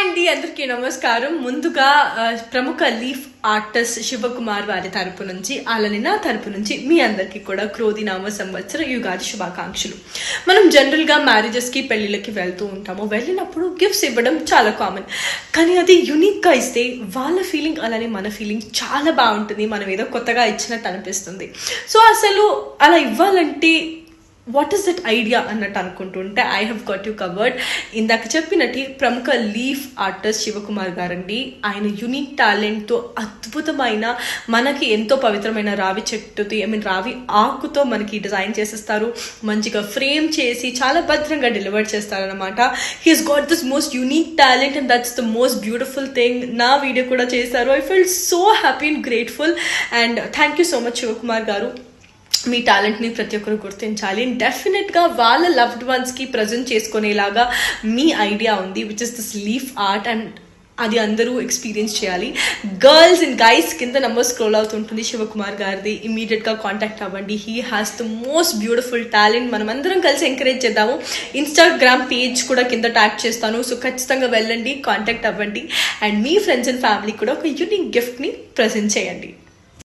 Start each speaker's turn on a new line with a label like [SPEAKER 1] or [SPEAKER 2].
[SPEAKER 1] అండి అందరికీ నమస్కారం. ముందుగా ప్రముఖ లీఫ్ ఆర్టిస్ట్ శివకుమార్ వారి తరపు నుంచి అలానే నా తరపు నుంచి మీ అందరికీ కూడా క్రోధి నామ సంవత్సర యుగాది శుభాకాంక్షలు. మనం జనరల్గా మ్యారేజెస్కి పెళ్ళిళ్ళకి వెళ్తూ ఉంటాము. వెళ్ళినప్పుడు గిఫ్ట్స్ ఇవ్వడం చాలా కామన్ కానీ అది యునిక్గా ఇస్తే వాళ్ళ ఫీలింగ్ అలానే మన ఫీలింగ్ చాలా బాగుంటుంది. మనం ఏదో కొత్తగా ఇచ్చినట్టు అనిపిస్తుంది. సో అసలు అలా ఇవ్వాలంటే వాట్ ఈస్ దట్ ఐడియా అన్నట్టు అనుకుంటుంటే I have got you covered ఇందాక చెప్పినట్టు ప్రముఖ లీఫ్ ఆర్టిస్ట్ శివకుమార్ గారండి. ఆయన యునిక్ టాలెంట్తో అద్భుతమైన మనకి ఎంతో పవిత్రమైన రావి చెట్టుతో ఐ మీన్ రావి ఆకుతో మనకి డిజైన్ చేసేస్తారు. మంచిగా ఫ్రేమ్ చేసి చాలా భద్రంగా డెలివర్ చేస్తారనమాట he's got this most unique talent and that's the most beautiful thing నా వీడియో కూడా చేశారు. I feel so happy and grateful and thank you so much Shivakumar garu. మీ టాలెంట్ని ప్రతి ఒక్కరు గుర్తించాలి. డెఫినెట్గా వాళ్ళ లవ్డ్ వన్స్కి ప్రజెంట్ చేసుకునేలాగా మీ ఐడియా ఉంది which is this leaf art and అది అందరూ ఎక్స్పీరియన్స్ చేయాలి. గర్ల్స్ అండ్ గైస్ కింద నెంబర్ స్క్రోల్ అవుతుంటుంది శివకుమార్ గారిది. ఇమీడియట్గా కాంటాక్ట్ అవ్వండి. He has the most beautiful talent మనం అందరం కలిసి ఎంకరేజ్ చేద్దాము. ఇన్స్టాగ్రామ్ పేజ్ కూడా కింద ట్యాగ్ చేస్తాను. సో ఖచ్చితంగా వెళ్ళండి కాంటాక్ట్ అవ్వండి. అండ్ మీ ఫ్రెండ్స్ అండ్ ఫ్యామిలీ కూడా ఒక యూనిక్ గిఫ్ట్ని ప్రజెంట్ చేయండి.